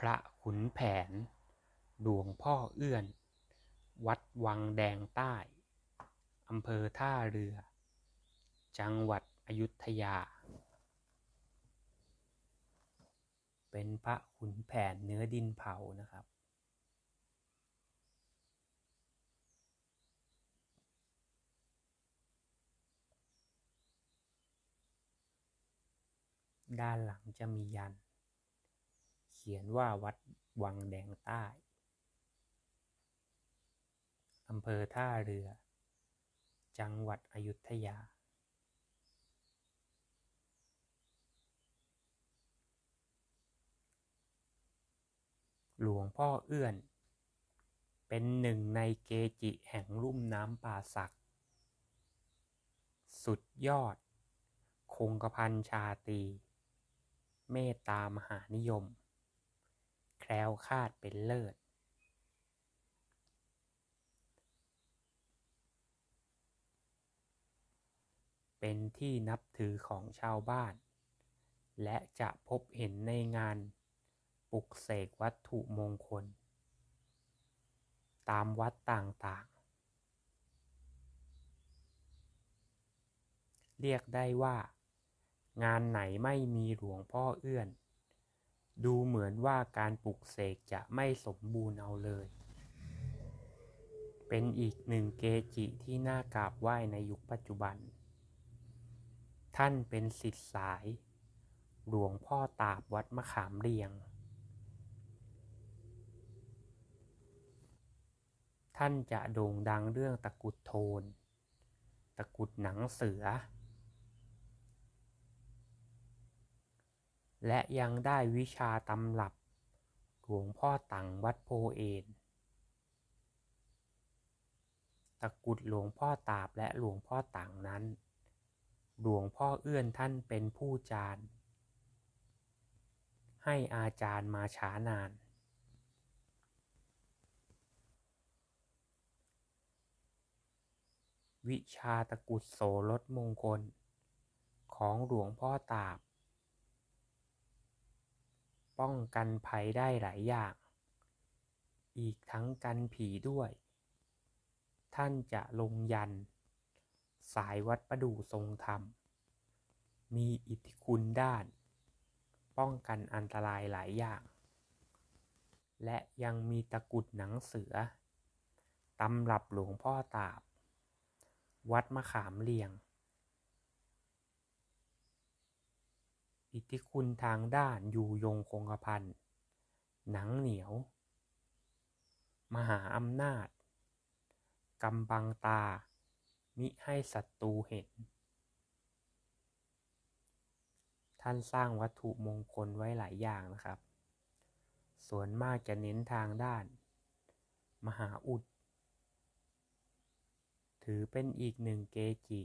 พระขุนแผน หลวงพ่อเอื้อน วัดวังแดงใต้ อำเภอท่าเรือ จังหวัดอยุธยา เป็นพระขุนแผนเนื้อดินเผานะครับด้านหลังจะมียัน ขียนว่าวัดวังแดงใต้อำเภอท่าเรือ จังหวัดอยุธยา หลวงพ่อเอื้อน เป็นหนึ่งในเกจิแห่งลุ่มน้ำป่าสัก สุดยอด คงกระพันชาตี เมตตามหานิยม ล้วคลาดเป็นเลิศ เป็นที่นับถือของชาวบ้าน และจะพบเห็นในงานปลุกเสกวัตถุมงคล ตามวัดต่างๆ เรียกได้ว่า งานไหนไม่มีหลวงพ่อเอื้อน ดูเหมือนว่าการปลุกเสกจะไม่สมบูรณ์เอาเลย เป็นอีกหนึ่งเกจิที่น่ากราบไหว้ในยุคปัจจุบัน ท่านเป็นศิษย์สาย หลวงพ่อตาบวัดมะขามเรียง ท่านจะโด่งดังเรื่องตะกุดโทน ตะกุดหนังเสือ และยังได้วิชาตำรับหลวงพ่อตังวัดโพเอนตะกุดหลวงพ่อตาบและหลวงพ่อตังนั้น หลวงพ่อเอื้อนท่านเป็นผู้จารย์ ให้อาจารย์มาช้านาน วิชาตะกุดโสรถมงคล ของหลวงพ่อตาบ ป้องกันภัยได้หลายอย่าง อีกทั้งกันผีด้วย ท่านจะลงยัน สายวัดประดูทรงธรรม มีอิทธิคุณด้าน ป้องกันอันตรายหลายอย่าง และยังมีตะกุดหนังเสือ ตำรับหลวงพ่อตาบ วัดมะขามเรียง อิทธิคุณทางด้านอยู่ยงคงกระพันหนังเหนียว มหาอำนาจกำบังตา มิให้ศัตรูเห็น ท่านสร้างวัตถุมงคลไว้หลายอย่างนะครับ ส่วนมากจะเน้นทางด้าน มหาอุด ถือเป็นอีกหนึ่งเกจิ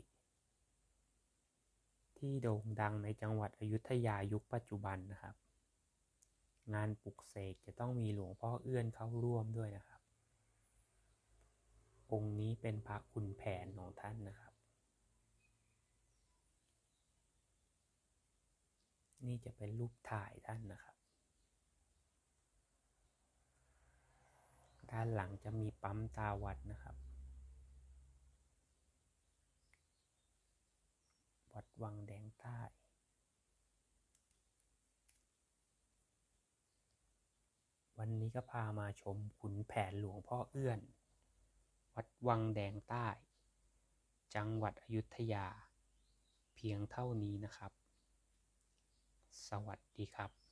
ที่โด่งดังในจังหวัดอยุธยายุคปัจจุบันนะครับ งานปลุกเสกจะต้องมีหลวงพ่อเอื้อนเข้าร่วมด้วยนะครับ องค์นี้เป็นพระขุนแผนของท่านนะครับ นี่จะเป็นรูปถ่ายท่านนะครับ ด้านหลังจะมีปั๊มตาวัดนะครับ วัด วังแดงใต้วันนี้ก็พามาชมขุนแผนหลวงพ่อเอื้อน วัดวังแดงใต้ จังหวัดอยุธยา เพียงเท่านี้นะครับ สวัสดีครับ